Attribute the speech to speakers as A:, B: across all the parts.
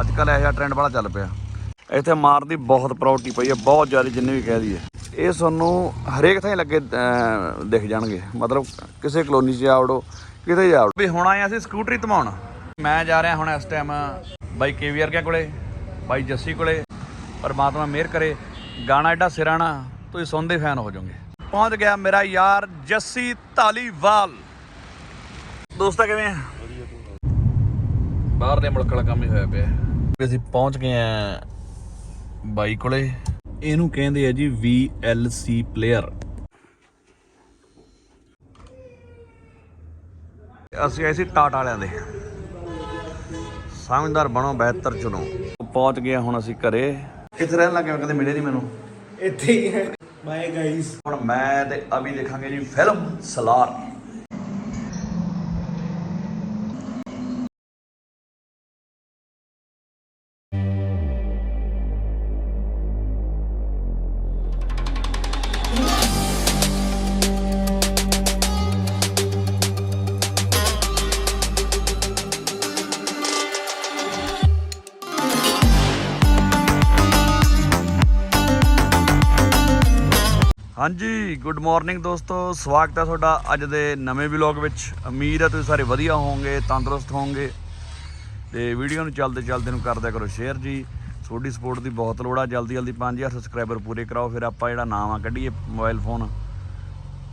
A: ਅੱਜ ਕੱਲ ਇਹ ਜਿਹਾ ਟ੍ਰੈਂਡ ਬੜਾ ਚੱਲ ਪਿਆ। ਇੱਥੇ ਮਾਰ ਦੀ ਬਹੁਤ ਪ੍ਰਾਪਰਟੀ ਪਈ ਹੈ, ਬਹੁਤ ਜ਼ਿਆਦਾ ਜਿੰਨੇ ਵੀ ਕਹਿ ਦਈਏ। ਇਹ ਤੁਹਾਨੂੰ ਹਰੇਕ ਥਾਂ ਹੀ ਲੱਗੇ ਦਿਖ ਜਾਣਗੇ। ਮਤਲਬ ਕਿਸੇ ਕਲੋਨੀ 'ਚ ਆਵੜੋ ਕਿਤੇ ਜਾਵੜੋ ਵੀ ਹੁਣ ਆਏ ਅਸੀਂ ਸਕੂਟਰੀ ਧਮਾਉਣ। ਮੈਂ ਜਾ ਰਿਹਾ ਹੁਣ ਇਸ ਟਾਈਮ ਬਾਈ ਕੇਵੀਆਰ ਕੇ ਕੋਲੇ, ਬਾਈ ਜੱਸੀ ਕੋਲੇ। ਪਰਮਾਤਮਾ ਮਿਹਰ ਕਰੇ। ਗਾਣਾ ਐਡਾ ਸਿਰਾਣਾ, ਤੁਸੀਂ ਸੁਣਦੇ ਫੈਨ ਹੋ ਜਾਓਗੇ। ਪਹੁੰਚ ਗਿਆ ਮੇਰਾ ਯਾਰ ਜੱਸੀ ਧਾਲੀਵਾਲ। ਦੋਸਤਾ ਕਿਵੇਂ ਆ? ਬਾਹਰ ਦੇ ਮੁਲਕ ਵਾਲਾ ਕੰਮ ਹੀ ਹੋਇਆ ਪਿਆ। ਅਸੀਂ ਪਹੁੰਚ ਗਏ ਆ ਬਾਈ ਕੋਲੇ। ਇਹਨੂੰ ਕਹਿੰਦੇ ਆ ਜੀ VLC ਪਲੇਅਰ ਅਸੀਂ ਆਏ ਸੀ ਟਾਟਾ ਵਾਲਿਆਂ ਦੇ। ਸਮਝਦਾਰ ਬਣੋ ਬਿਹਤਰ ਚੁਣੋ। ਪਹੁੰਚ ਗਏ ਹੁਣ ਅਸੀਂ ਘਰੇ। ਕਿੱਥੇ ਰਹਿਣ ਲੱਗੇ ਕਦੇ ਮਿਲੇ ਨਹੀਂ ਮੈਨੂੰ?
B: ਇੱਥੇ ਹੀ ਹੈ। ਬਾਏ ਗਾਈਸ
A: ਹੁਣ ਮੈਂ ਤੇ ਅਭੀ ਦੇਖਾਂਗੇ ਜੀ ਫਿਲਮ ਸਲਾਰ। ਹਾਂਜੀ ਗੁੱਡ ਮਾਰਨਿੰਗ ਦੋਸਤੋ। ਸਵਾਗਤ ਹੈ ਤੁਹਾਡਾ ਅੱਜ ਦੇ ਨਵੇਂ ਵਲੌਗ ਵਿੱਚ। ਉਮੀਦ ਹੈ ਤੁਸੀਂ ਸਾਰੇ ਵਧੀਆ ਹੋਵੋਗੇ, ਤੰਦਰੁਸਤ ਹੋਵੋਗੇ। ਤੇ ਵੀਡੀਓ ਨੂੰ ਚੱਲਦੇ ਚੱਲਦੇ ਨੂੰ ਕਰਦਿਆ ਕਰੋ ਸ਼ੇਅਰ ਜੀ। ਤੁਹਾਡੀ ਸਪੋਰਟ ਦੀ ਬਹੁਤ ਲੋੜ ਆ। ਜਲਦੀ ਜਲਦੀ 5000 ਸਬਸਕ੍ਰਾਈਬਰ ਪੂਰੇ ਕਰਾਓ। ਫਿਰ ਆਪਾਂ ਜਿਹੜਾ ਨਾਮ ਆ, ਕੱਢੀਏ ਮੋਬਾਈਲ ਫੋਨ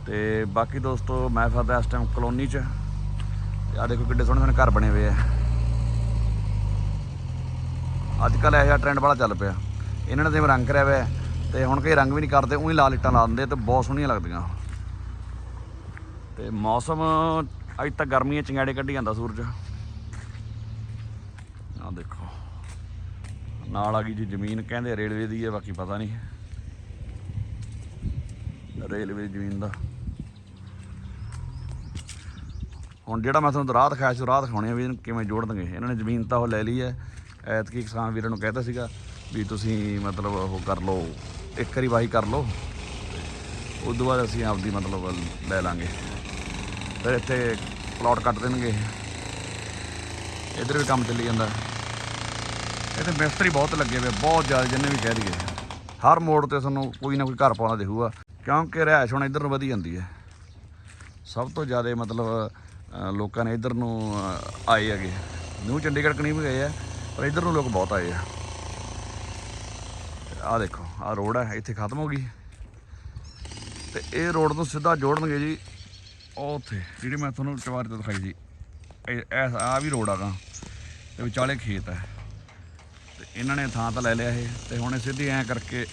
A: ਤੇ ਬਾਕੀ ਦੋਸਤੋ, ਮੈਂ ਫਸਦਾ ਇਸ ਟਾਈਮ ਕਲੋਨੀ 'ਚ। ਆ ਦੇਖੋ ਕਿੱਡੇ ਸੋਹਣੇ ਸੋਹਣੇ ਘਰ ਬਣੇ ਹੋਏ ਆ। ਅੱਜ ਕੱਲ ਇਹ ਜਿਹਾ ਟ੍ਰੈਂਡ ਬੜਾ ਚੱਲ ਪਿਆ। ਇਹਨਾਂ ਨੇ ਜਿਵੇਂ ਰੰਗ ਕਰਿਆ ਹੋਇਆ। ਤੇ ਹੁਣ ਕਈ ਰੰਗ ਵੀ ਨਹੀਂ ਕਰਦੇ ਉਹੀ ਲਾਲ ਇੱਟਾਂ ਲਾ ਦਿੰਦੇ ਤੇ ਬਹੁਤ ਸੋਹਣੀਆਂ ਲੱਗਦੀਆਂ। ਤੇ ਮੌਸਮ ਅੱਜ ਤਾਂ ਗਰਮੀ ਚੰਗਾੜੇ ਕੱਢੀ ਜਾਂਦਾ ਸੂਰਜ। ਆ ਦੇਖੋ। ਨਾਲ ਆ ਗਈ ਜੀ ਜ਼ਮੀਨ, ਕਹਿੰਦੇ ਰੇਲਵੇ ਦੀ ਹੈ ਬਾਕੀ ਪਤਾ ਨਹੀਂ। ਰੇਲਵੇ ਦੀ ਜ਼ਮੀਨ ਦਾ। ਹੁਣ ਜਿਹੜਾ ਮੈਂ ਤੁਹਾਨੂੰ ਰਾਹ ਦਿਖਾਇਆ ਸੀ ਰਾਹ ਦਿਖਾਉਣੇ ਆ ਵੀ ਇਹਨੂੰ ਕਿਵੇਂ ਜੋੜਨਗੇ ਇਹਨਾਂ ਨੇ ਜ਼ਮੀਨ ਤਾਂ ਉਹ ਲੈ ਲਈ ਹੈ ਐਤਕੀ ਕਿਸਾਨ ਵੀਰਾਂ ਨੂੰ ਕਹਿਤਾ ਸੀਗਾ ਵੀ ਤੁਸੀਂ ਮਤਲਬ ਉਹ ਕਰ ਲਓ। ਇੱਕ ਵਾਰੀ ਵਾਹੀ ਕਰ ਲਓ। ਉਸ ਤੋਂ ਬਾਅਦ ਅਸੀਂ ਆਪਦੀ ਮਤਲਬ ਲੈ ਲਾਂਗੇ। ਫਿਰ ਇੱਥੇ ਪਲਾਟ ਕੱਟ ਦੇਣਗੇ ਇਧਰ ਵੀ ਕੰਮ ਚੱਲੀ ਜਾਂਦਾ। ਇੱਥੇ ਮਿਸਤਰੀ ਬਹੁਤ ਲੱਗੇ ਹੋਏ, ਬਹੁਤ ਜ਼ਿਆਦਾ ਜਿੰਨੇ ਵੀ ਕਹਿ ਦਈਏ। ਹਰ ਮੋੜ ਤੇ ਤੁਹਾਨੂੰ ਕੋਈ ਨਾ ਕੋਈ ਘਰ ਪਾਉਣਾ ਦਿਖੂਗਾ ਕਿਉਂਕਿ ਰਿਹਾਇਸ਼ ਹੁਣ ਇਧਰ ਨੂੰ ਵਧੀ ਜਾਂਦੀ ਹੈ। ਸਭ ਤੋਂ ਜ਼ਿਆਦਾ ਮਤਲਬ ਲੋਕਾਂ ਨੇ ਇਧਰ ਨੂੰ ਆਏ ਹੈਗੇ। ਨਿਊ ਚੰਡੀਗੜ੍ਹ ਕਣੀ ਵੀ ਗਏ ਆ, ਪਰ ਇਧਰ ਨੂੰ ਲੋਕ ਬਹੁਤ ਆਏ ਆ। ਆਹ ਦੇਖੋ, ਆਹ ਰੋਡ ਹੈ, ਇੱਥੇ ਖਤਮ ਹੋ ਗਈ। ਤੇ ਇਹ ਰੋਡ ਨੂੰ ਸਿੱਧਾ ਜੋੜਨਗੇ ਜੀ ਉਹ ਉੱਥੇ। ਜਿਹੜੀ ਮੈਂ ਤੁਹਾਨੂੰ ਚਵਾਰੇ ਤੋਂ ਦਿਖਾਈ ਸੀ ਇਹ ਆ ਵੀ ਰੋਡ ਆਗਾ ਤੇ ਵਿਚਾਲੇ ਖੇਤ ਹੈ। ਤੇ ਇਹਨਾਂ ਨੇ ਥਾਂ ਤਾਂ ਲੈ ਲਿਆ ਇਹ, ਤੇ ਹੁਣ ਇਹ ਸਿੱਧੀ ਐਂ ਕਰਕੇ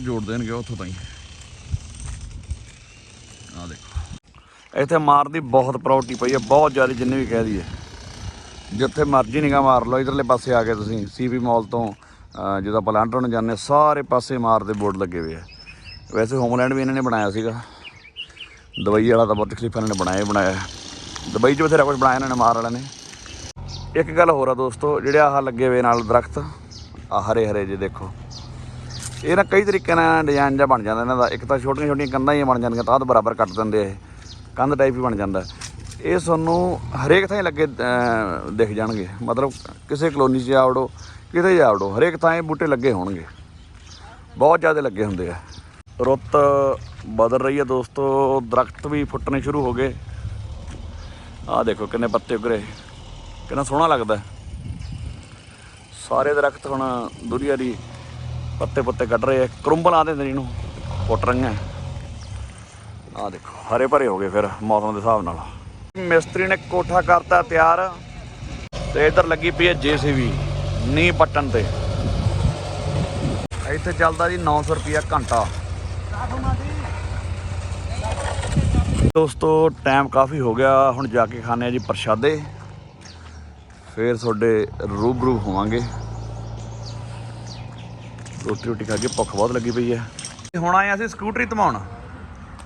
A: ਜੋੜ ਦੇਣਗੇ ਉੱਥੋਂ ਤਾਈ। ਆਹ ਦੇਖੋ। ਇੱਥੇ ਮਾਰ ਦੀ ਬਹੁਤ ਪ੍ਰਾਪਰਟੀ ਪਈ ਹੈ, ਬਹੁਤ ਜ਼ਿਆਦਾ ਜਿੰਨੇ ਵੀ ਕਹਿ ਦਈਏ। ਜਿੱਥੇ ਮਰਜ਼ੀ ਨਿਗਾਹ ਮਾਰ ਲਓ, ਇਧਰਲੇ ਪਾਸੇ ਆ ਕੇ ਤੁਸੀਂ, ਸੀਪੀ ਮਾਲ ਤੋਂ। ਜਦੋਂ ਆਪਾਂ ਲਾਂਡਰ ਨੂੰ ਜਾਂਦੇ ਹਾਂ, ਸਾਰੇ ਪਾਸੇ ਮਾਰ ਦੇ ਬੋਰਡ ਲੱਗੇ ਹੋਏ ਆ। ਵੈਸੇ ਹੋਮਲੈਂਡ ਵੀ ਇਹਨਾਂ ਨੇ ਬਣਾਇਆ ਸੀਗਾ। ਦੁਬਈ ਵਾਲਾ ਤਾਂ ਬਹੁਤ ਖਲੀਫਾ ਨੇ ਬਣਾਇਆ ਹੀ ਬਣਾਇਆ। ਹੈ। ਦੁਬਈ 'ਚ ਬਥੇਰਾ ਕੁਝ ਬਣਾਇਆ ਇਹਨਾਂ ਨੇ ਮਾਰ ਵਾਲਿਆਂ ਨੇ। ਇੱਕ ਗੱਲ ਹੋਰ ਆ ਦੋਸਤੋ ਜਿਹੜੇ ਆਹ ਲੱਗੇ ਹੋਏ ਨਾਲ ਦਰਖਤ ਆ ਹਰੇ ਹਰੇ ਜੇ ਦੇਖੋ। ਇਹ ਨਾ ਕਈ ਤਰੀਕੇ ਨਾਲ ਡਿਜ਼ਾਈਨ ਜਾਂ ਬਣ ਜਾਂਦਾ ਇਹਨਾਂ ਦਾ। ਇੱਕ ਤਾਂ ਛੋਟੀਆਂ ਛੋਟੀਆਂ ਕੰਧਾਂ ਹੀ ਬਣ ਜਾਂਦੀਆਂ ਤਾਂ ਬਰਾਬਰ ਕੱਟ ਦਿੰਦੇ ਇਹ। ਕੰਧ ਟਾਈਪ ਹੀ ਬਣ ਜਾਂਦਾ। ਇਹ ਤੁਹਾਨੂੰ ਹਰੇਕ ਥਾਂ ਹੀ ਲੱਗੇ ਦਿਖ ਜਾਣਗੇ। ਮਤਲਬ ਕਿਸੇ ਕਲੋਨੀ 'ਚ ਆਵੜੋ, ਕਿਤੇ ਜਾ ਜਾਵੜੋ ਹਰੇਕ ਥਾਂ ਇਹ ਬੂਟੇ ਲੱਗੇ ਹੋਣਗੇ। ਬਹੁਤ ਜ਼ਿਆਦਾ ਲੱਗੇ ਹੁੰਦੇ ਆ। ਰੁੱਤ ਬਦਲ ਰਹੀ ਹੈ ਦੋਸਤੋ, ਦਰਖਤ ਵੀ ਫੁੱਟਣੇ ਸ਼ੁਰੂ ਹੋ ਗਏ। ਆਹ ਦੇਖੋ ਕਿੰਨੇ ਪੱਤੇ ਉਗਰੇ। ਕਿੰਨਾ ਸੋਹਣਾ ਲੱਗਦਾ। ਸਾਰੇ ਦਰਖਤ ਹੁਣ ਦੁਨੀਆ ਦੀ ਪੱਤੇ ਪੁੱਤੇ ਕੱਢ ਰਹੇ ਆ। ਕਰੁੰਬਲ ਆਦੇ ਨੇ ਇਹਨੂੰ ਫੁੱਟ ਰਹੀਆਂ। ਆਹ ਦੇਖੋ, ਹਰੇ ਭਰੇ ਹੋ ਗਏ ਫਿਰ ਮੌਸਮ ਦੇ ਹਿਸਾਬ ਨਾਲ। ਮਿਸਤਰੀ ਨੇ ਕੋਠਾ ਕਰਤਾ ਤਿਆਰ ਤੇ ਇਧਰ ਲੱਗੀ ਪਈ ਹੈ ਜੀਸੀਬੀ ਨੀ ਪੱਟਣ ਤੇ। ਇੱਥੇ ਚੱਲਦਾ ਜੀ 900 ਰੁਪਿਆ ਘੰਟਾ। ਦੋਸਤੋ ਟਾਈਮ ਕਾਫੀ ਹੋ ਗਿਆ, ਹੁਣ ਜਾ ਕੇ ਖਾਣੇ ਆ ਜੀ ਪ੍ਰਸ਼ਾਦੇ। ਫੇਰ ਤੁਹਾਡੇ ਰੂਬਰੂ ਹੋਵਾਂਗੇ। ਰੋਟੀ ਰੋਟੀ ਖਾ ਕੇ ਭੁੱਖ ਬਹੁਤ ਲੱਗੀ ਪਈ ਹੈ। ਹੁਣ ਆਏ ਅਸੀਂ ਸਕੂਟਰੀ ਧਮਾਉਣ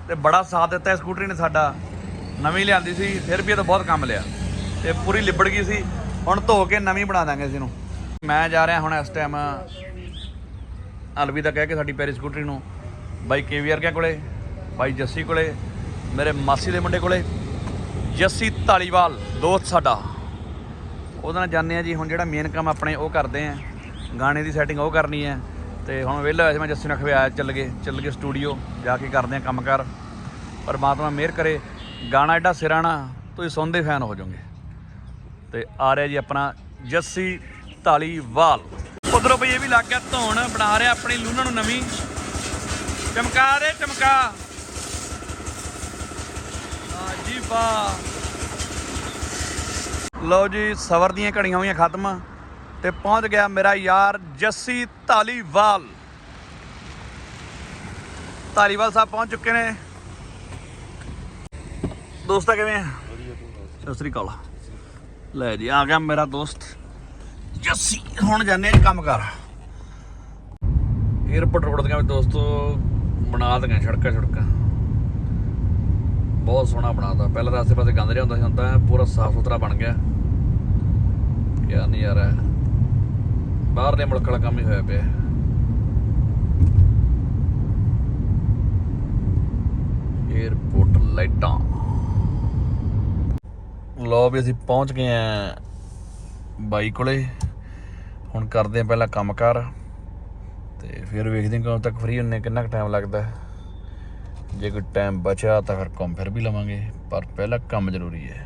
A: ਤੇ ਬੜਾ ਸਾਥ ਦਿੱਤਾ ਸਕੂਟਰੀ ਨੇ ਸਾਡਾ। ਨਵੀਂ ਲਿਆਂਦੀ ਸੀ, ਫਿਰ ਵੀ ਇਹ ਤਾਂ ਬਹੁਤ ਕੰਮ ਲਿਆ। ਤੇ ਪੂਰੀ ਲਿਬੜ ਗਈ ਸੀ। ਹੁਣ ਧੋ ਕੇ ਨਵੀਂ ਬਣਾ ਦਾਂਗੇ ਇਸ ਨੂੰ ਮੈਂ ਜਾ ਰਿਹਾ ਹੁਣ ਇਸ ਟਾਈਮ ਅਲਵਿਦਾ ਕਹਿ ਕੇ ਸਾਡੀ ਪੈਰੀ ਸਕੂਟਰੀ ਨੂੰ। ਬਾਈ ਕੇਵੀਆਰ ਕੇ ਕੋਲੇ? ਬਾਈ ਜੱਸੀ ਕੋਲੇ। ਮੇਰੇ ਮਾਸੀ ਦੇ ਮੁੰਡੇ ਕੋਲੇ। ਜੱਸੀ ਧਾਲੀਵਾਲ, ਦੋਸਤ ਸਾਡਾ। ਉਹਦੇ ਨਾਲ ਜਾਂਦੇ ਆ ਜੀ, ਹੁਣ ਜਿਹੜਾ ਮੇਨ ਕੰਮ ਆਪਣੇ ਉਹ ਕਰਦੇ ਆ। ਗਾਣੇ ਦੀ ਸੈਟਿੰਗ ਉਹ ਕਰਨੀ ਹੈ ਤੇ ਹੁਣ ਵਿਹਲਾ ਹੋਇਆ ਸੀ, ਮੈਂ ਜੱਸੀ ਨਾਲ ਖਵਿਆ ਚੱਲ ਗਏ ਚੱਲ ਗਏ ਸਟੂਡੀਓ ਜਾ ਕੇ ਕਰਦੇ ਆ ਕੰਮ ਕਰ ਪਰਮਾਤਮਾ ਮਿਹਰ ਕਰੇ। ਗਾਣਾ ਐਡਾ ਸਿਰਾਣਾ ਤੁਸੀਂ ਸੁਣਦੇ ਫੈਨ ਹੋ ਜਾਓਗੇ। ਤੇ ਆ ਰਿਹਾ ਜੀ ਆਪਣਾ ਜੱਸੀ ਢਾਲੀਵਾਲ ਉਧਰੋਂ ਬਈ ਇਹ ਵੀ ਲੱਗ ਗਿਆ ਧੌਣ, ਬਣਾ ਰਿਹਾ ਆਪਣੀ ਲੂਣਾ ਨੂੰ ਨਵੀਂ। ਚਮਕਾ ਦੇ ਚਮਕਾ। ਆ ਜੀ, ਵਾਹ। ਲਓ ਜੀ ਸਵਰ ਦੀਆਂ ਘੜੀਆਂ ਹੋਈਆਂ ਖਤਮ, ਤੇ ਪਹੁੰਚ ਗਿਆ ਮੇਰਾ ਯਾਰ ਜੱਸੀ ਢਾਲੀਵਾਲ ਢਾਲੀਵਾਲ ਸਾਹਿਬ ਪਹੁੰਚ ਚੁੱਕੇ ਨੇ। ਦੋਸਤਾ ਕਿਵੇਂ ਆ? ਸਤਿ ਸ੍ਰੀ ਅਕਾਲ। ਲੈ ਜੀ ਆ ਗਿਆ ਮੇਰਾ ਦੋਸਤ ਜੱਸੀ। ਹੁਣ ਜਾਂਦੇ ਆ ਕੰਮ ਕਰ। 에어ਪੋਰਟ ਰੋਡ ਦੀਆਂ ਦੋਸਤੋ ਬਣਾ ਦੀਆਂ ਸੜਕਾਂ ਸੜਕਾਂ। ਬਹੁਤ ਸੋਹਣਾ ਬਣਾਤਾ। ਪਹਿਲਾਂ ਤਾਂ ਆਸੇ ਪਾਸੇ ਗੰਦ ਰਿਹਾ ਹੁੰਦਾ ਸੀ ਹੁੰਦਾ ਪੂਰਾ ਸਾਫ਼ ਸੁਥਰਾ ਬਣ ਗਿਆ। ਕੀ ਨਜ਼ਾਰਾ। ਹੈ ਬਾਹਰਲੇ ਮੁਲਕ ਵਾਲਾ ਕੰਮ ਹੀ ਹੋਇਆ ਪਿਆ। ਏਅਰਪੋਰਟ ਲਾਈਟਾਂ। ਲੋ ਵੀ ਅਸੀਂ ਪਹੁੰਚ ਗਏ ਆ ਬਾਈ ਕੋਲੇ। ਹੁਣ ਕਰਦੇ ਆ ਪਹਿਲਾਂ ਕੰਮ ਕਰ ਤੇ ਫਿਰ ਵੇਖਦੇ ਹਾਂ ਕਦੋਂ ਤੱਕ ਫ੍ਰੀ ਹੁੰਨੇ ਕਿੰਨਾ ਕੁ ਟਾਈਮ ਲੱਗਦਾ ਜੇ ਕੋਈ ਟਾਈਮ ਬਚਿਆ ਤਾਂ ਫਿਰ ਕੰਮ ਫਿਰ ਵੀ ਲਵਾਂਗੇ, ਪਰ ਪਹਿਲਾਂ ਕੰਮ ਜ਼ਰੂਰੀ ਹੈ।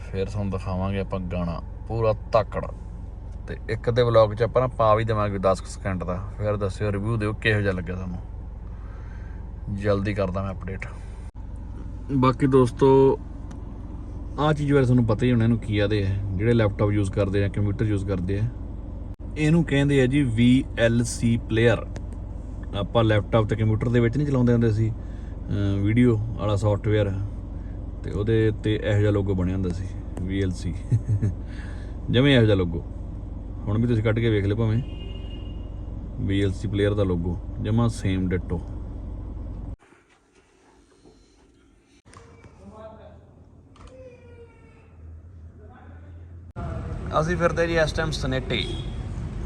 A: ਫਿਰ ਤੁਹਾਨੂੰ ਦਿਖਾਵਾਂਗੇ ਆਪਾਂ ਗਾਣਾ ਪੂਰਾ ਤਾਕੜ। ਤੇ ਇੱਕ ਦੇ ਵਲੌਗ 'ਚ ਆਪਾਂ ਨਾ ਪਾ ਵੀ ਦੇਵਾਂਗੇ 10 ਸਕਿੰਟ ਦਾ। ਫਿਰ ਦੱਸਿਓ ਰਿਵਿਊ ਦਿਓ ਕਿਹੋ ਜਿਹਾ ਲੱਗਿਆ ਤੁਹਾਨੂੰ। ਜਲਦੀ ਕਰਦਾ ਮੈਂ ਅਪਡੇਟ ਬਾਕੀ ਦੋਸਤੋ ਆਹ ਚੀਜ਼ ਬਾਰੇ ਤੁਹਾਨੂੰ ਪਤਾ ਹੀ ਹੋਣਾ, ਇਹਨੂੰ ਕੀ ਆਦੇ ਆ, ਜਿਹੜੇ ਲੈਪਟਾਪ ਯੂਜ਼ ਕਰਦੇ ਆ ਕੰਪਿਊਟਰ ਯੂਜ਼ ਕਰਦੇ ਆ। ਇਹਨੂੰ ਕਹਿੰਦੇ ਆ ਜੀ VLC ਪਲੇਅਰ ਆਪਾਂ ਲੈਪਟਾਪ ਤੇ ਕੰਪਿਊਟਰ ਦੇ ਵਿੱਚ ਨਹੀਂ ਚਲਾਉਂਦੇ ਹੁੰਦੇ ਸੀ ਵੀਡੀਓ ਵਾਲਾ ਸੌਫਟਵੇਅਰ ਤੇ ਉਹਦੇ ਤੇ ਇਹੋ ਜਿਹਾ ਲੋਗੋ ਬਣਿਆ ਹੁੰਦਾ ਸੀ VLC ਜਿਵੇਂ ਇਹੋ ਜਿਹਾ ਲੋਗੋ ਹੁਣ ਵੀ ਤੁਸੀਂ ਕੱਢ ਕੇ ਵੇਖ ਲਿਓ ਭਾਵੇਂ VLC ਪਲੇਅਰ ਦਾ ਲੋਗੋ ਜਮਾ ਸੇਮ ਡਿਟੋ ਅਸੀਂ ਫਿਰਦੇ ਜੀ ਇਸ ਟਾਈਮ ਸਨੇਟੇ।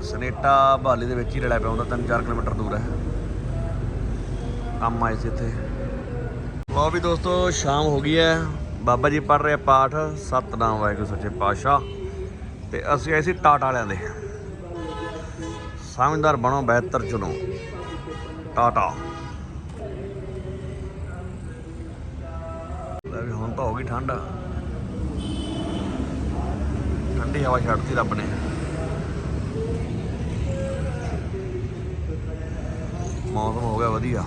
A: ਸਨੇਟਾ ਬਹਾਲੀ ਦੇ ਵਿੱਚ ਹੀ ਰਲਿਆ ਪਿਆ ਹੁੰਦਾ 3-4 ਕਿਲੋਮੀਟਰ ਦੂਰ ਹੈ। ਕੰਮ ਆਏ ਸੀ ਇੱਥੇ। ਲੋ ਵੀ ਦੋਸਤੋ, ਸ਼ਾਮ ਹੋ ਗਈ ਹੈ। ਬਾਬਾ ਜੀ ਪੜ ਰਹੇ ਪਾਠ ਸਤਨਾਮ ਵਾਹਿਗੁਰੂ ਸੱਚੇ ਪਾਤਸ਼ਾਹ। ਤੇ ਅਸੀਂ ਆਏ ਸੀ ਟਾਟਾ ਵਾਲਿਆਂ ਦੇ। ਸਮਝਦਾਰ ਬਣੋ, ਬਿਹਤਰ ਚੁਣੋ। ਟਾਟਾ। ਲੈ ਵੀ ਹੁਣ ਤਾਂ ਹੋ ਗਈ ਠੰਡ। ਠੰਡੀ ਹਵਾ ਛੱਡਤੀ ਰੱਬ ਨੇ। ਮੌਸਮ ਹੋ ਗਿਆ ਵਧੀਆ।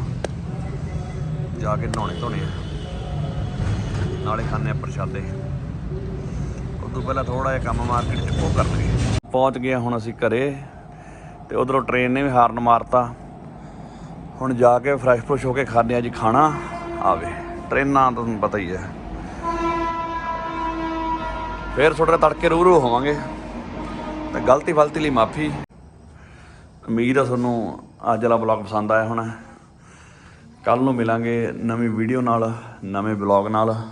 A: ਜਾ ਕੇ ਨਹਾਉਣੇ ਧੋਣੇ ਆ। ਨਾਲੇ ਖਾਣੇ ਪ੍ਰਸ਼ਾਦੇ। ਉਦੋਂ ਪਹਿਲਾਂ ਥੋੜਾ ਜਿਹਾ ਕੰਮ ਮਾਰਕੀਟ ਚ ਉਹ ਕਰ ਲਈਏ ਪਹੁੰਚ ਗਏ ਹੁਣ ਅਸੀਂ ਘਰੇ ਤੇ ਉਧਰੋਂ ਟ੍ਰੇਨ ਨੇ ਵੀ ਹਾਰਨ ਮਾਰਤਾ। ਹੁਣ ਜਾ ਕੇ ਫਰੈਸ਼ ਫਰੁਸ਼ ਹੋ ਕੇ ਖਾਣੇ ਆ ਜੀ ਖਾਣਾ। ਆਵੇ ਟ੍ਰੇਨਾਂ ਤਾਂ ਤੁਹਾਨੂੰ ਪਤਾ ਹੀ ਹੈ। ਫੇਰ ਨਾਲ ਤੜਕੇ ਰੂ ਰੂ ਹੋਵਾਂਗੇ। ਤੇ ਗਲਤੀ ਫਲਤੀ ਲਈ ਮਾਫੀ। ਉਮੀਦ ਆ ਤੁਹਾਨੂੰ ਅੱਜ ਵਾਲਾ ਬਲੌਗ ਪਸੰਦ ਆਇਆ ਹੋਣਾ। ਕੱਲ ਨੂੰ ਮਿਲਾਂਗੇ ਨਵੀਂ ਵੀਡੀਓ ਨਾਲ, ਨਵੇਂ ਬਲੌਗ ਨਾਲ।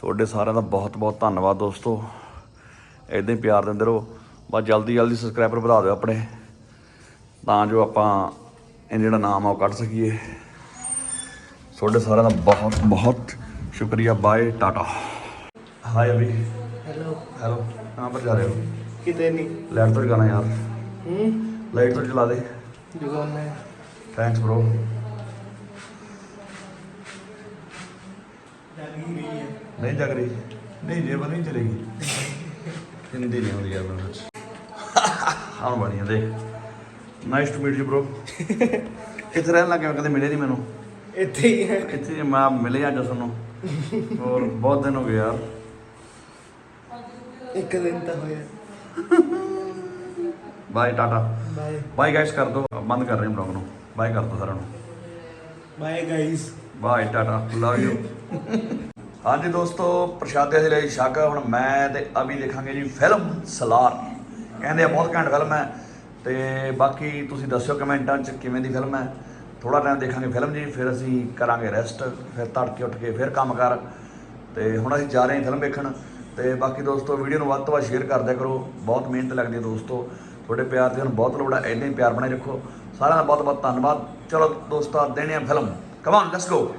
A: ਤੁਹਾਡੇ ਸਾਰਿਆਂ ਦਾ ਬਹੁਤ ਬਹੁਤ ਧੰਨਵਾਦ ਦੋਸਤੋ। ਇਦਾਂ ਹੀ ਪਿਆਰ ਦਿੰਦੇ ਰਹੋ। ਬਸ ਜਲਦੀ ਜਲਦੀ ਸਬਸਕ੍ਰਾਈਬਰ ਵਧਾ ਦਿਓ ਆਪਣੇ। ਤਾਂ ਜੋ ਆਪਾਂ ਇਹ ਜਿਹੜਾ ਨਾਮ ਆ ਉਹ ਕੱਢ ਸਕੀਏ। ਤੁਹਾਡੇ ਸਾਰਿਆਂ ਦਾ ਬਹੁਤ ਬਹੁਤ ਸ਼ੁਕਰੀਆ। Bye, tata. ਹਾਈ ਅਭੀ ਹੈਲੋ
B: ਹੈਲੋ ਕਹਾਂ
A: ਪਰ ਜਾ ਰਹੇ ਹੋ
B: ਕਿਤੇ
A: ਨਹੀਂ ਲਾਈਟ ਤੋਂ ਜਗਾਣਾ
B: ਯਾਰ ਹੂੰ
A: ਲਾਈਟ ਤੋਂ
B: ਜਲਾ ਦੇ ਜਗਾਉਣਾ ਥੈਂਕਸ
A: ਬ੍ਰੋ ਨਹੀਂ ਜਗ ਰਹੀ ਨਹੀਂ ਜੇ ਬਣੀ ਚਲੇਗੀ ਹਿੰਦੀ ਨਹੀਂ ਆਉਂਦੀ ਯਾਰ ਮੈਨੂੰ ਸੱਚ ਹਾਂ ਬਣੀ nice to meet you bro ਕਿੱਥੇ ਰਹਿਣ ਲੱਗੇ ਹੋ? ਕਦੇ ਮਿਲੇ ਨਹੀਂ ਮੈਨੂੰ
B: ਇੱਥੇ ਹੀ ਹੈ
A: ਇੱਥੇ ਮੈਂ ਮਿਲੇ ਅੱਜ ਤੁਹਾਨੂੰ ਹੋਰ ਬਹੁਤ ਦਿਨ ਹੋ ਗਏ ਯਾਰ
B: ਇੱਕ ਦਿਨ ਤਾਂ ਹੋਇਆ।
A: Bye tata
B: bye
A: bye guys ਕਰ ਦੋ। ਬੰਦ ਕਰ ਰਹੇ ਹਾਂ ਵਲੌਗ ਨੂੰ। ਬਾਏ ਕਰ ਦੋ ਸਾਰਿਆਂ ਨੂੰ।
B: Bye guys
A: bye tata love you ਹਾਂਜੀ ਦੋਸਤੋ ਪ੍ਰਸ਼ਾਦੇ ਦੇ ਲਈ ਸ਼ੱਕ ਹੁਣ ਮੈਂ ਤੇ ਅਭੀ ਦੇਖਾਂਗੇ ਜੀ ਫਿਲਮ ਸਲਾਰ ਕਹਿੰਦੇ ਆ ਬਹੁਤ ਘੈਂਟ ਫਿਲਮ ਹੈ। ਤੇ ਬਾਕੀ ਤੁਸੀਂ ਦੱਸਿਓ ਕਮੈਂਟਾਂ 'ਚ ਕਿਵੇਂ ਦੀ ਫਿਲਮ ਹੈ। ਥੋੜਾ ਟਾਈਮ ਦੇਖਾਂਗੇ ਫਿਲਮ ਜੀ ਫਿਰ ਅਸੀਂ ਕਰਾਂਗੇ ਰੈਸਟ ਫਿਰ ਤੜਕੇ ਉੱਠ ਕੇ ਫਿਰ ਕੰਮ ਕਰ। ਤੇ ਹੁਣ ਅਸੀਂ ਜਾ ਰਹੇ ਹਾਂ ਫਿਲਮ ਵੇਖਣ। ਤੇ ਬਾਕੀ ਦੋਸਤੋ, ਵੀਡੀਓ ਨੂੰ ਵੱਧ ਤੋਂ ਵੱਧ ਸ਼ੇਅਰ ਕਰ ਦਿਆ ਕਰੋ। ਬਹੁਤ ਮਿਹਨਤ ਲੱਗਦੀ ਹੈ ਦੋਸਤੋ। ਤੁਹਾਡੇ ਪਿਆਰ ਦੀ ਸਾਨੂੰ ਬਹੁਤ ਲੋੜ ਹੈ ਇੰਨੇ ਹੀ ਪਿਆਰ ਬਣਾਈ ਰੱਖੋ। ਸਾਰਿਆਂ ਦਾ ਬਹੁਤ ਬਹੁਤ ਧੰਨਵਾਦ। ਚਲੋ ਦੋਸਤੋ, ਦੇਣੇ ਆ film come on let's go